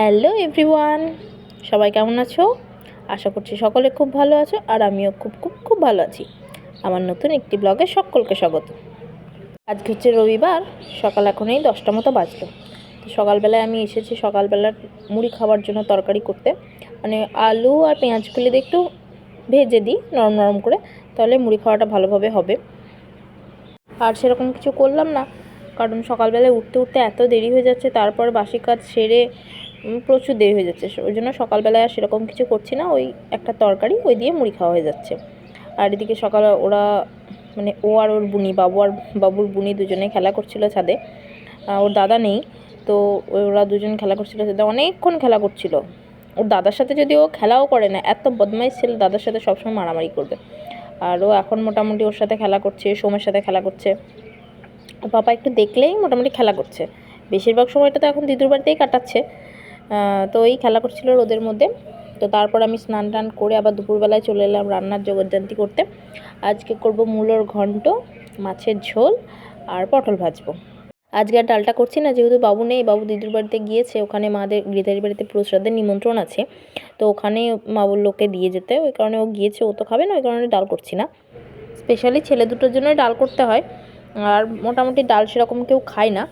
Hello everyone, সবাই কেমন আছো? আশা করছি সকলে খুব ভালো আছো আর আমিও খুব খুব খুব ভালো আছি। আমার নতুন একটি ব্লগে সকলকে স্বাগত। আজকে হচ্ছে রবিবার, সকাল এখন এই দশটা মতো বাজলো। তো সকালবেলায় আমি এসেছি সকালবেলার মুড়ি খাওয়ার জন্য তরকারি করতে। মানে আলু আর পেঁয়াজগুলি দিয়ে একটু ভেজে দিই, নরম নরম করে, তাহলে মুড়ি খাওয়াটা ভালোভাবে হবে। আর সেরকম কিছু করলাম না, কারণ সকালবেলায় উঠতে উঠতে এত দেরি হয়ে যাচ্ছে, তারপর বাসি কাজ সেরে প্রচুর দেরি হয়ে যাচ্ছে। ওই জন্য সকালবেলায় আর সেরকম কিছু করছি না। ওই একটা তরকারি, ওই দিয়ে মুড়ি খাওয়া হয়ে যাচ্ছে। আর এদিকে সকালে ওরা মানে ও আর ওর বুনি, বাবু আর বাবুর বুনি দুজনে খেলা করছিল ছাদে। ওর দাদা নেই, তো ওরা দুজন খেলা করছিল ছাদে। অনেকক্ষণ খেলা করছিল। ওর দাদার সাথে যদি ও খেলাও করে না, এত বদমাইশ ছেলে দাদার সাথে সবসময় মারামারি করবে। আর ও এখন মোটামুটি ওর সাথে খেলা করছে, সোমের সাথে খেলা করছে। পাপা একটু দেখলেই মোটামুটি খেলা করছে। বেশিরভাগ সময়টা তো এখন দিদুর বাড়িতেই কাটাচ্ছে। তো এই খেলা করছিল রোদের মধ্যে। তো তারপর আমি স্নান টান করে আবার দুপুরবেলায় চলে এলাম রান্নার জগজ্জান্তি করতে। আজকে করব মূলোর ঘন্ট, মাছের ঝোল আর পটল ভাজবো। আজকে আর ডালটা করছি না, যেহেতু বাবু নেই, বাবু দিদুর বাড়িতে গিয়েছে, ওখানে মাদের গীতারি বাড়িতে প্রসাদের নিমন্ত্রণ আছে। তো ওখানে মা ওকে দিয়ে যেতে, ওই কারণে ও গিয়েছে, ও তো খাবে না, ওই কারণে ডাল করছি না। স্পেশালি ছেলে দুটোর জন্যই ডাল করতে হয়, আর মোটামুটি ডাল সেরকম কেউ খায় না।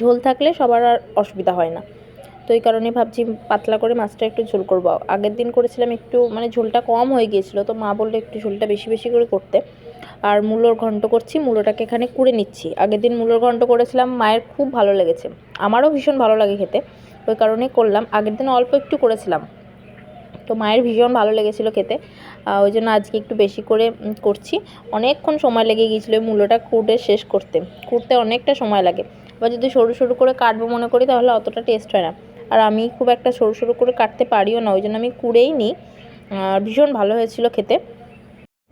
ঝোল থাকলে সবার আর অসুবিধা হয় না। তো এই কারণে ভাবছি পাতলা করে মাছটা একটু ঝোল করব। আগের দিন করেছিলাম একটু মানে ঝোলটা কম হয়ে গিয়েছিল, তো মা বলল একটু ঝোলটা বেশি বেশি করে করতে। আর মূলোর ঘন্ট করছি, মূলোটাকে এখানে কুড়ে নিচ্ছি। আগের দিন মূলোর ঘন্ট করেছিলাম, মায়ের খুব ভালো লেগেছে। আমারও ভীষণ ভালো লাগে খেতে, ওই কারণে করলাম। আগের দিন অল্প একটু করেছিলাম, তো মায়ের ভীষণ ভালো লেগেছিলো খেতে। ওই জন্য আজকে একটু বেশি করে করছি। অনেকক্ষণ সময় লেগে গিয়েছিল মূলোটা কুটে শেষ করতে। কুটতে অনেকটা সময় লাগে। বা যদি সরু সরু করে কাটবো মনে করি, তাহলে অতটা টেস্ট হয় না। আর আমি খুব একটা সরু সরু করে কাটতে পারিও না, ওই জন্য আমি কুড়েই নিই। আর ভীষণ ভালো হয়েছিল খেতে।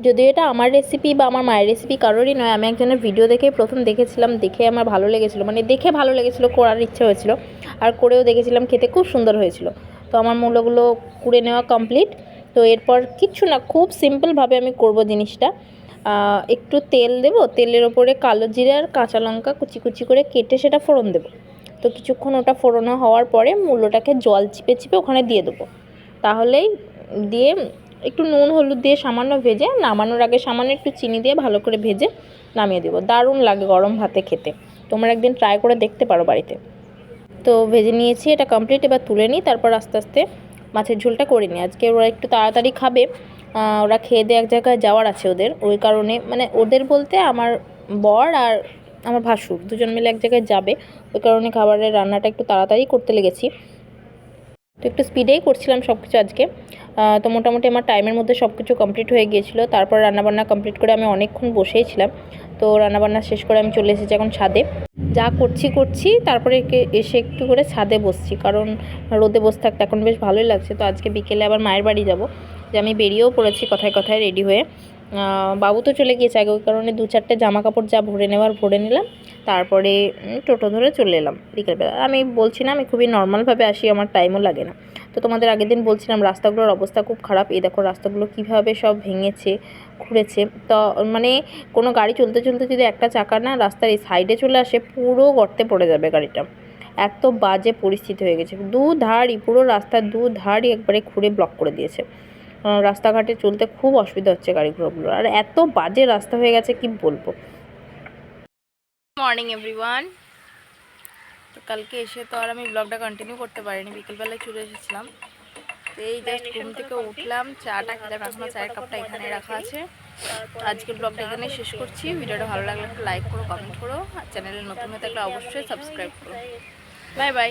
যদিও এটা আমার রেসিপি বা আমার মায়ের রেসিপি কারোরই নয়, আমি একজনের ভিডিও দেখেই প্রথম দেখেছিলাম, দেখে আমার ভালো লেগেছিলো মানে দেখে ভালো লেগেছিলো, করার ইচ্ছে হয়েছিল। আর করেও দেখেছিলাম, খেতে খুব সুন্দর হয়েছিল। তো আমার মূলগুলো কুড়ে নেওয়া কমপ্লিট তো এরপর কিচ্ছু না, খুব সিম্পলভাবে আমি করব জিনিসটা। একটু তেল দেব, তেলের ওপরে কালো জিরে আর কাঁচা লঙ্কা কুচি কুচি করে কেটে সেটা ফোড়ন দেবো। তো কিছুক্ষণ ওটা ফোড়নো হওয়ার পরে মূলোটাকে জল চিপে চিপে ওখানে দিয়ে দেবো। তাহলেই দিয়ে একটু নুন, হলুদ দিয়ে সামান্য ভেজে, নামানোর আগে সামান্য একটু চিনি দিয়ে ভালো করে ভেজে নামিয়ে দেবো। দারুণ লাগে গরম ভাতে খেতে। তোমরা একদিন ট্রাই করে দেখতে পারো বাড়িতে। তো ভেজে নিয়েছি, এটা কমপ্লিট এবার তুলে নিই, তারপর আস্তে আস্তে মাছের ঝোলটা করে নিই। আজকে ওরা একটু তাড়াতাড়ি খাবে ওরা খেয়ে দিয়ে এক জায়গায় যাওয়ার আছে ওদের। ওই কারণে মানে ওদের বলতে আমার বর আর আমার ভাসুর, দুজন মিলে এক জায়গায় যাবে। ওই কারণে খাবারের রান্নাটা একটু তাড়াতাড়ি করতে লেগেছি। তো একটু স্পিডেই করছিলাম সব কিছু আজকে তো মোটামুটি আমার টাইমের মধ্যে সব কিছু কমপ্লিট হয়ে গিয়েছিল। তারপর রান্নাবান্না কমপ্লিট করে আমি অনেকক্ষণ বসেই ছিলাম। তো রান্নাবান্না শেষ করে আমি চলে এসেছি এখন ছাদে। যা করছি করছি, তারপরে এসে একটু করে ছাদে বসছি। কারণ রোদে বসে থাকতে এখন বেশ ভালোই লাগছে। তো আজকে বিকেলে আবার মায়ের বাড়ি যাব। যে আমি বেরিয়েও পড়েছি কথায় কথায় রেডি হয়ে। বাবু তো চলে গিয়েছে, আগে ওই কারণে দু চারটে জামা কাপড় যা ভরে নেওয়ার ভরে নিলাম, তারপরে টোটো ধরে চলে এলাম বিকেলবেলা। আমি বলছি না, আমি খুবই নর্মালভাবে আসি, আমার টাইমও লাগে না। তো তোমাদের আগের দিন বলছিলাম, রাস্তাগুলোর অবস্থা খুব খারাপ, এই দেখো রাস্তাগুলো কীভাবে সব ভেঙেছে, খুঁড়েছে। তো মানে কোনো গাড়ি চলতে চলতে যদি একটা চাকা না রাস্তার এই সাইডে চলে আসে, পুরো গর্তে পড়ে যাবে গাড়িটা। এত বাজে পরিস্থিতি হয়ে গেছে। দু ধারই পুরো রাস্তার দু ধারই একবারে খুঁড়ে ব্লক করে দিয়েছে। রাস্তাঘাটে চলতে খুব অসুবিধা হচ্ছে গাড়ি ঘোড়াগুলো। আর এত বাজে রাস্তা হয়ে গেছে, কি বলব? মর্নিং এভরিওয়ান তো কালকে এসে তো আর আমি ব্লগটা কন্টিনিউ করতে পারিনি, বিকেলবেলায় চলে এসেছিলাম। এই জাস্ট ঘুম থেকে উঠলাম, চাটা খেলাম, এখনও চায়ের কাপটা এখানে রাখা আছে। আজকের ব্লগটা এখানে শেষ করছি। ভিডিওটা ভালো লাগলে একটু লাইক করো কমেন্ট করো। আর চ্যানেলে নতুন হয়ে থাকলে অবশ্যই সাবস্ক্রাইব করো। Bye bye